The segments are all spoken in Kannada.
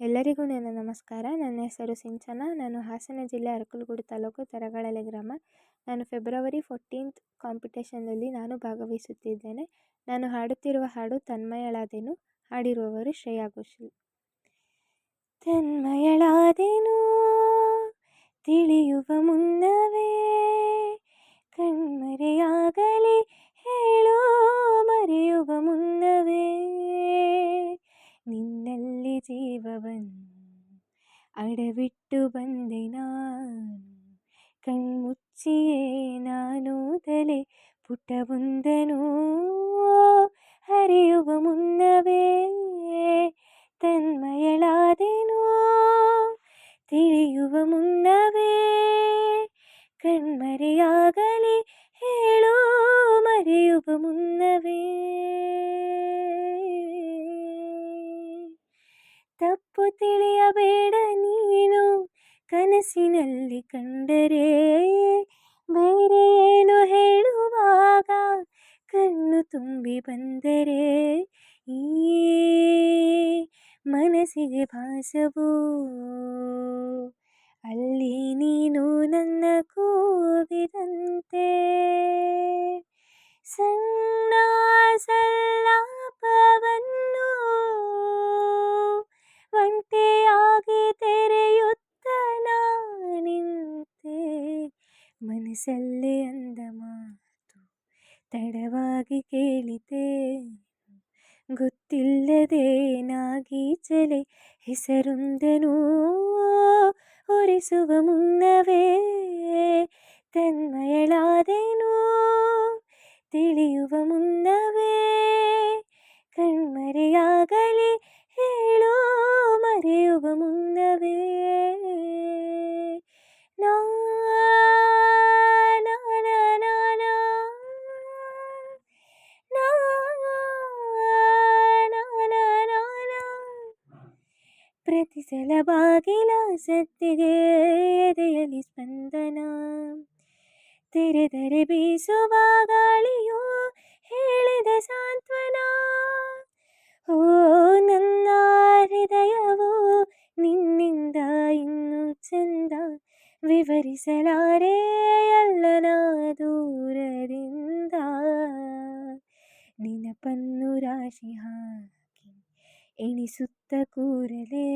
ಎಲ್ಲರಿಗೂ ನನ್ನ ನಮಸ್ಕಾರ. ನನ್ನ ಹೆಸರು ಸಿಂಚನ. ನಾನು ಹಾಸನ ಜಿಲ್ಲೆ ಅರಕಲಗೂಡು ತಾಲೂಕು ತರಗಳಲೆ ಗ್ರಾಮ. ನಾನು ಫೆಬ್ರವರಿ ಫೋರ್ಟೀನ್ತ್ ಕಾಂಪಿಟೇಷನ್ನಲ್ಲಿ ನಾನು ಭಾಗವಹಿಸುತ್ತಿದ್ದೇನೆ. ನಾನು ಹಾಡುತ್ತಿರುವ ಹಾಡು ತನ್ಮಯಳಾದೇನು. ಹಾಡಿರುವವರು ಶ್ರೇಯಾ ಘೋಷಲ್. ತನ್ಮಯಳಾದೇನು, ತಿಳಿಯುವ ಮುನ್ನವೇ, ಕಣ್ಮರೆಯಾಗಲಿ ജീവവൻ അടവിട്ടു ಬಂದಿನಾನು ಕಣ್ಮುಚ್ಚಿಯೇ ನಾನೂದಲೆ ಪುಟವೊಂದನು ಹರಿಯುವ ಮುನ್ನವೇ ತನ್ಮಯಳಾದೆನೋ ತಿಳಿಯುವ ಮುನ್ನವೇ ಕಣ್ಮರೆಯಾಗಲಿ ಹೇಳೋ ಮರೆಯುವ ಮುನ್ನ ತಿಳಿಯಬೇಡ ನೀನು. ಕನಸಿನಲ್ಲಿ ಕಂಡರೆ ಬೇರೆ ಏನು ಹೇಳುವಾಗ ಕಣ್ಣು ತುಂಬಿ ಬಂದರೆ ಈ ಮನಸ್ಸಿಗೆ ಭಾಸವೋ ಮನಸ್ಸಲ್ಲೇ ಅಂದ ಮಾತು ತಡವಾಗಿ ಕೇಳಿದೆ. ಗೊತ್ತಿಲ್ಲದೆ ನಾಗೀಚಲೆ ಹೆಸರೊಂದನು ಹೊರಿಸುವ ಮುನ್ನವೇ ತನ್ಮಯಳಾದೇನೋ ತಿಳಿಯುವ ಮುನ್ನವೇ ಪ್ರತಿ ಸಲ ಬಾಗಿಲ ಸತ್ತಿಗೆ ಎದೆಯಲ್ಲಿ ಸ್ಪಂದನ ತೆರೆದರೆ ಬೀಸುವ ಗಾಳಿಯೋ ಹೇಳಿದ ಸಾಂತ್ವನ ಓ ನನ್ನ ಹೃದಯವು ನಿನ್ನಿಂದ ಇನ್ನೂ ಚಂದ ವಿವರಿಸಲಾರೆ ಅಲ್ಲನ ದೂರದಿಂದ ನೆನಪನ್ನು ರಾಶಿ ಹಾಕಿ ಎಣಿಸುತ್ತ ಕೂರಲೇ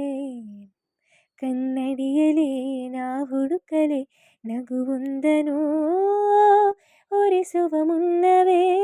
ಕನ್ನಡಿಯಲೇ ನಾ ಹುಡುಕಲೆ ನಗುವೊಂದನು? ಒರೆಸುವ ಮುನ್ನವೇ?